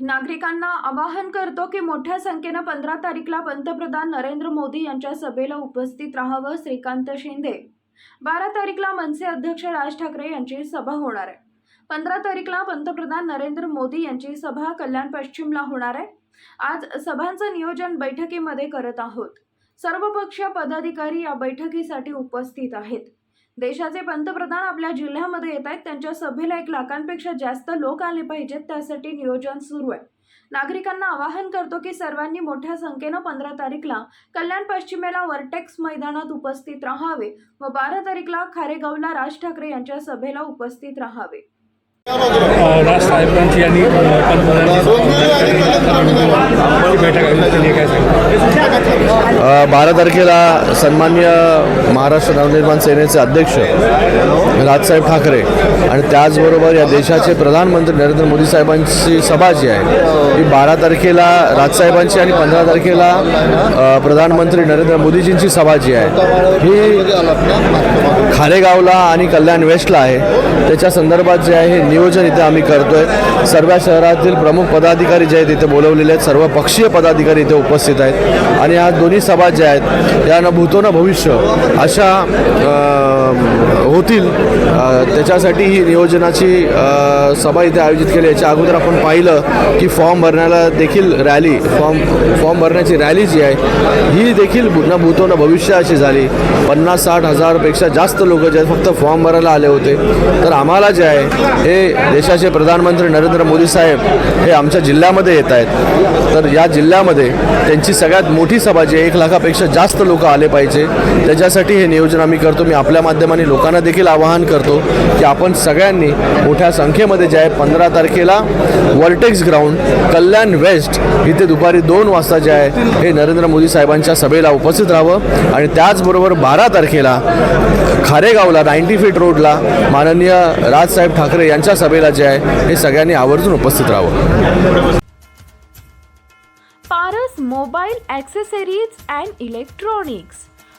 नागरिकांना आवाहन करतो की मोठ्या संख्येनं पंधरा तारीखला पंतप्रधान नरेंद्र मोदी यांच्या सभेला उपस्थित राहावं श्रीकांत शिंदे. बारा तारीखला मनसे अध्यक्ष राज ठाकरे यांची सभा होणार आहे. पंधरा तारीखला पंतप्रधान नरेंद्र मोदी यांची सभा कल्याण पश्चिमला होणार आहे. आज सभांचं नियोजन बैठकीमध्ये करत आहोत. सर्व पक्ष पदाधिकारी या बैठकीसाठी उपस्थित आहेत. देशाचे पंतप्रधान आपल्या जिल्ह्यामध्ये येत आहेत. त्यांच्या सभेला एक लाखांपेक्षा जास्त लोक आले पाहिजेत. त्यासाठी नियोजन सुरू आहे. नागरिकांना आवाहन करतो की सर्वांनी मोठ्या संख्येनं पंधरा तारीखला कल्याण पश्चिमेला वर्टेक्स मैदानात उपस्थित राहावे व बारा तारीखला खारेगावला राज ठाकरे यांच्या सभेला उपस्थित राहावे. राज साहेबांची आणि पंतप्रधानांची बैठक आयोजित केली आहे काय सांगता अ, बारा तारखेला सन्मान्य महाराष्ट्र नवनिर्माण सेनेचे अध्यक्ष राजसाहेब ठाकरे आणि त्याचबरोबर या देशाचे प्रधानमंत्री नरेंद्र मोदी साहेबांची सभा जी आहे ही बारा तारखेला राजसाहेबांची आणि पंधरा तारखेला प्रधानमंत्री नरेंद्र मोदीजींची सभा जी आहे ही खारेगावला आणि कल्याण वेस्टला आहे. त्याच्या संदर्भात जे आहे हे नियोजन इथे आम्ही करतोय. सर्व शहरातील प्रमुख पदाधिकारी जे आहेत इथे बोलवलेले आहेत. सर्व पक्षीय पदाधिकारी इथे उपस्थित आहेत. आणि या दोन्ही सभा ज्या आहेत या न भूतो न भविष्य. अशा होतील. त्याच्यासाठी ही नियोजनाची सभा इथे आयोजित केली. याच्या अगोदर आपण पाहिलं की फॉर्म भरण्याला देखील रॅली फॉर्म फॉर्म भरण्याची रॅली जी आहे ही देखील भू- न भूतो न भविष्य अशी झाली. पन्नास साठ हजारपेक्षा जास्त लोक जे आहेत फक्त फॉर्म भरायला आले होते. तर आम्हाला जे आहे हे देशाचे प्रधानमंत्री नरेंद्र मोदी साहेब हे आमच्या जिल्ह्यामध्ये येत आहेत. तर या जिल्ह्यामध्ये त्यांची सगळ्यात मोठी सभा जी आहे एक लाखापेक्षा जास्त लोक आले पाहिजे. त्याच्यासाठी हे नियोजन आम्ही करतो. मी आपल्या माध्यमाने लोकांना देखील आवाहन करतो की आपण सगळ्यांनी मोठ्या संख्येमध्ये जे आहे पंधरा तारखेला वर्टेक्स ग्राउंड कल्याण वेस्ट इथे दुपारी दोन वाजता जे आहे हे नरेंद्र मोदी साहेबांच्या सभेला उपस्थित राहावं. आणि त्याचबरोबर बारा तारखेला खारेगावला नाईन्टी फीट रोडला माननीय राजसाहेब ठाकरे यांच्या सभेला जे आहे हे सगळ्यांनी आवर्जून उपस्थित राहावं. Paras mobile accessories and electronics.